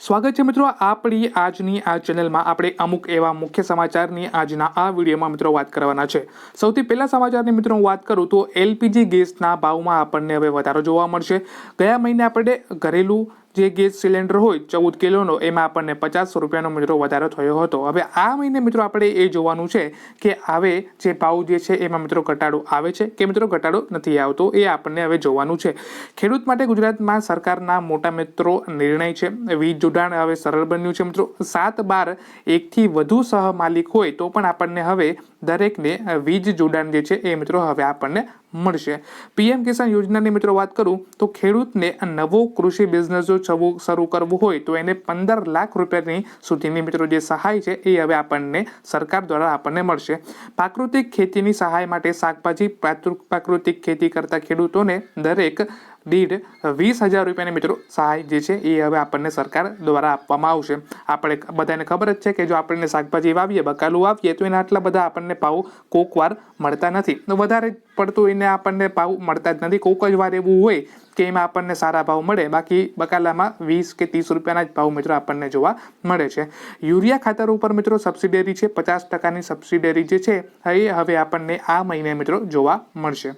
સ્વાગત છે મિત્રો આપણી આજની આ ચેનલમાં. આપણે અમુક એવા મુખ્ય સમાચારની આજના આ વિડીયોમાં મિત્રો વાત કરવાના છે. સૌથી પહેલા સમાચારની મિત્રો વાત કરું તો એલપીજી ગેસના ભાવમાં આપણને હવે વધારો જોવા મળશે. ગયા મહિને આપણે ઘરેલું જે ગેસ સિલિન્ડર હોય, ચૌદ કિલોનો, એમાં આપણને પચાસ રૂપિયાનો મિત્રો વધારો થયો હતો. હવે આ મહિને મિત્રો આપણે એ જોવાનું છે કે હવે જે ભાવ જે છે, એમાં મિત્રો ઘટાડો આવે છે કે મિત્રો ઘટાડો નથી આવતો, એ આપણને હવે જોવાનું છે. ખેડૂત માટે ગુજરાતમાં સરકારના મોટા મિત્રો નિર્ણય છે. વીજ જોડાણ હવે સરળ બન્યું છે મિત્રો. સાત બાર એકથી વધુ સહમાલિક હોય તો પણ આપણને હવે દરેકને વીજ જોડાણ જે છે, એ મિત્રો હવે આપણને મળશે. પીએમ કિસાન યોજનાની મિત્રો વાત કરું તો ખેડૂતને નવો કૃષિ બિઝનેસ જો શરૂ કરવું હોય તો એને પંદર લાખ રૂપિયાની સુધીની મિત્રો જે સહાય છે એ હવે આપણને સરકાર દ્વારા આપણને મળશે. પ્રાકૃતિક ખેતીની સહાય માટે શાકભાજી, પ્રાકૃ- પ્રાકૃતિક ખેતી કરતા ખેડૂતોને દરેક દીઠ વીસ હજાર રૂપિયાની મિત્રો સહાય જે છે એ હવે આપણને સરકાર દ્વારા આપવામાં આવશે. આપણે બધાને ખબર જ છે કે જો આપણને શાકભાજી વાવીએ, બકાલું વાવીએ, તો એના આટલા બધા આપણને ભાવ કોકવાર મળતા નથી. વધારે પડતું એને આપણને ભાવ મળતા જ નથી. કોક જ વાર એવું હોય કે એમાં આપણને સારા ભાવ મળે. બાકી બકાલામાં વીસ કે ત્રીસ રૂપિયાના જ ભાવ મિત્રો આપણને જોવા મળે છે. યુરિયા ખાતર ઉપર મિત્રો સબસિડરી છે. પચાસ ટકાની સબસિડરી જે છે, એ હવે આપણને આ મહિને મિત્રો જોવા મળશે.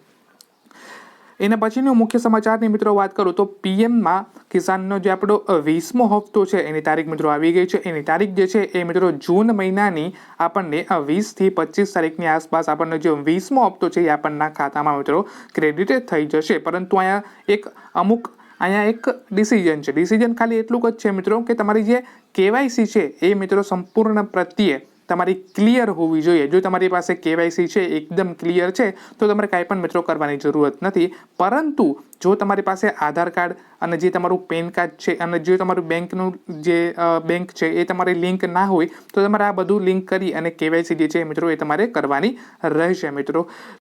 એના પછીનો મુખ્ય સમાચારની મિત્રો વાત કરું તો પીએમમાં કિસાનનો જે આપણો વીસમો હપ્તો છે, એની તારીખ મિત્રો આવી ગઈ છે. એની તારીખ જે છે એ મિત્રો જૂન મહિનાની આપણને વીસથી પચીસ તારીખની આસપાસ આપણને જે વીસમો હપ્તો છે એ આપણના ખાતામાં મિત્રો ક્રેડિટ થઈ જશે. પરંતુ અહીંયા એક અમુક, અહીંયા એક ડિસિઝન છે. ડિસિઝન ખાલી એટલું જ છે મિત્રો કે તમારી જે કેવાયસી છે એ મિત્રો સંપૂર્ણ પ્રત્યે તમારી ક્લિયર હોવી જોઈએ. જો તમારી પાસે કેવાયસી છે, એકદમ ક્લિયર છે, તો તમારે કાંઈ પણ મિત્રો કરવાની જરૂરત નથી. પરંતુ જો તમારી પાસે આધાર કાર્ડ અને જે તમારું પેન કાર્ડ છે અને જે તમારું બેંકનું જે બેંક છે, એ તમારી લિંક ના હોય, તો તમારે આ બધું લિંક કરી અને કેવાયસી જે છે મિત્રો એ તમારે કરવાની રહેશે મિત્રો.